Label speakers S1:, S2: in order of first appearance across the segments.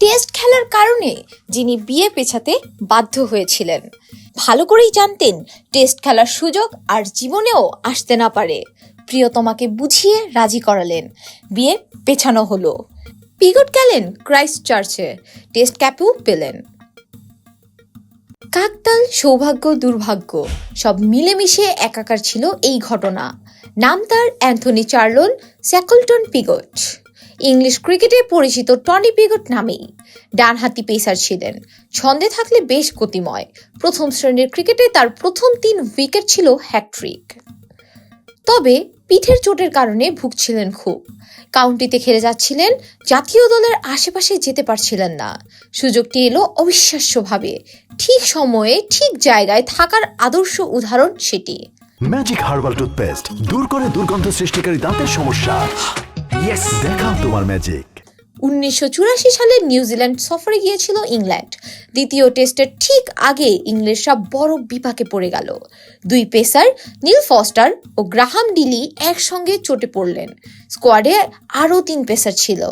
S1: Test খেলার কারণে যিনি বিয়ে পেছাতে বাধ্য হয়েছিলেন। ভালো করেই জানতেন টেস্ট খেলার সুযোগ আর জীবনেও আসতে না পারে। প্রিয়তমাকে বুঝিয়ে রাজি করালেন। বিয়ে পেছানো হলো। পিগট গেলেন ক্রাইস্ট চার্চে টেস্ট ক্যাপেও পেলেন। কাকতাল সৌভাগ্য, দুর্ভাগ্য সব মিলেমিশে একাকার ছিল এই ঘটনা। নাম তার Anthony Charlon Shackleton Pigott. English ক্রিকেটে পরিচিত টনি পিগট নামেই। ডানহাতি পেসার ছিলেন। ছন্দে থাকলে বেশ গতিময়। প্রথম শ্রেণির ক্রিকেটে তার প্রথম তিন উইকেট ছিল হ্যাট্রিক তবে পিঠের চোটের কারণে ভুগছিলেন খুব। কাউন্টিতে খেলে যাচ্ছিলেন, জাতীয় দলের আশেপাশে যেতে পারছিলেন না। সুযোগটি এলো অবিশ্বাস্যভাবে। ঠিক সময়ে, ঠিক জায়গায় থাকার আদর্শ উদাহরণ সেটি।
S2: ম্যাজিক হার্বাল টুথপেস্ট দূর করে দুর্গন্ধ সৃষ্টিকারী দাঁতের সমস্যা। ইয়েস দেখাও
S1: উনিশশো সালে নিউজিল্যান্ড সফরে গিয়েছিল ইংল্যান্ড। দ্বিতীয় টেস্টের ঠিক আগে ইংলিশরা বড় বিপাকে পড়ে গেল। দুই পেসার, নীল ফস্টার ও গ্রাহাম ডিলি একসঙ্গে চটে পড়লেন। স্কোয়াডে আরও তিন পেসার ছিল।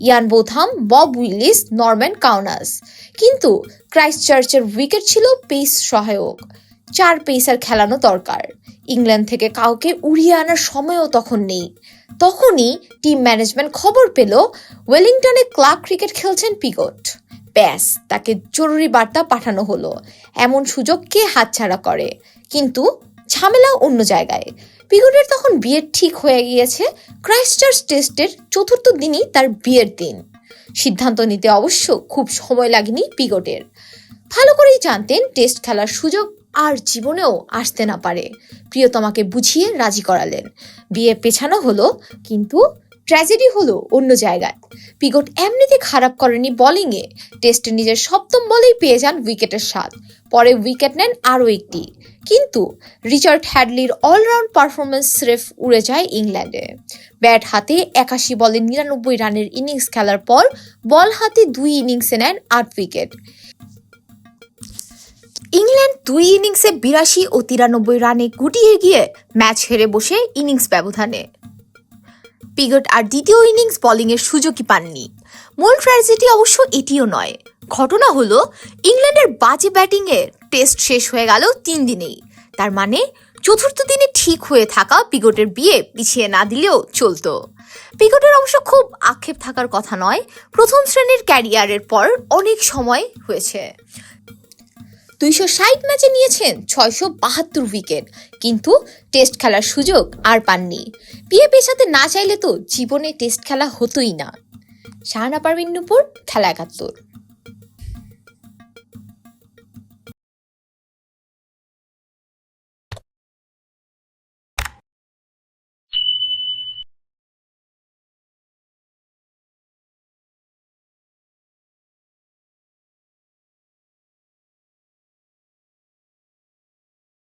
S1: Ian Botham, Bob Willis, Norman Cowans. কিন্তু ক্রাইস্ট চার্চের উইকেট ছিল পেস সহায়ক। চার পেসার খেলানো দরকার। ইংল্যান্ড থেকে কাউকে উড়িয়ে আনার সময়ও তখন নেই। তখনই টিম ম্যানেজমেন্ট খবর পেল, ওয়েলিংটনে ক্লাব ক্রিকেট খেলছেন পিগট। ব্যাস, তাকে জরুরি বার্তা পাঠানো হলো। এমন সুযোগ কে হাতছাড়া করে? কিন্তু ঝামেলা অন্য জায়গায়। পিগটের তখন বিয়ের ঠিক হয়ে গিয়েছে ক্রাইস্টচার্চ টেস্টের চতুর্থ দিনই তার বিয়ের দিন। সিদ্ধান্ত নিতে অবশ্য খুব সময় লাগেনি পিগটের। ভালো করেই জানতেন, টেস্ট খেলার সুযোগ আর জীবনেও আসতে না পারে। প্রিয়তমাকে বুঝিয়ে রাজি করালেন। বিয়ে পেছানো হলো, কিন্তু ট্র্যাজেডি হলো অন্য জায়গায়। পিগট এমনিতে খারাপ করেনি বোলিংয়ে টেস্টে নিজের সপ্তম বলেই পেয়ে যান উইকেটের স্বাদ। পরে উইকেট নেন আরও একটি। কিন্তু রিচার্ড হ্যাডলির অলরাউন্ড পারফরমেন্স স্রেফ উড়ে যায় ইংল্যান্ডে। ব্যাট হাতে একাশি বলে নিরানব্বই রানের ইনিংস খেলার পর বল হাতে দুই ইনিংসে নেন আট উইকেট দুই ইনিংসে বিরাশি ও তিরানব্বই রানে গুটিয়ে গিয়ে ম্যাচ হেরে বসে ইনিংস ব্যবধানে। পিগট আর দ্বিতীয় ইনিংস বোলিংয়ের সুযোগই পাননি। মূল ট্র্যাজেডি অবশ্য এটিও নয়। ঘটনা হলো, ইংল্যান্ডের বাজে ব্যাটিংয়ে টেস্ট শেষ হয়ে গেল তিন দিনেই। তার মানে চতুর্থ দিনে ঠিক হয়ে থাকা পিগটের বিয়ে পিছিয়ে না দিলেও চলতো। পিগটের অবশ্য খুব আক্ষেপ থাকার কথা নয়, প্রথম শ্রেণির ক্যারিয়ারের পর অনেক সময় হয়েছে। দুইশো ষাট ম্যাচে নিয়েছেন ছয়শো বাহাত্তর উইকেট। কিন্তু টেস্ট খেলার সুযোগ আর পাননি। বিয়ে পেশাতে না চাইলে তো জীবনে টেস্ট খেলা হতোই না। শাহানা পারবিন নুপুর, খেলা একাত্তর।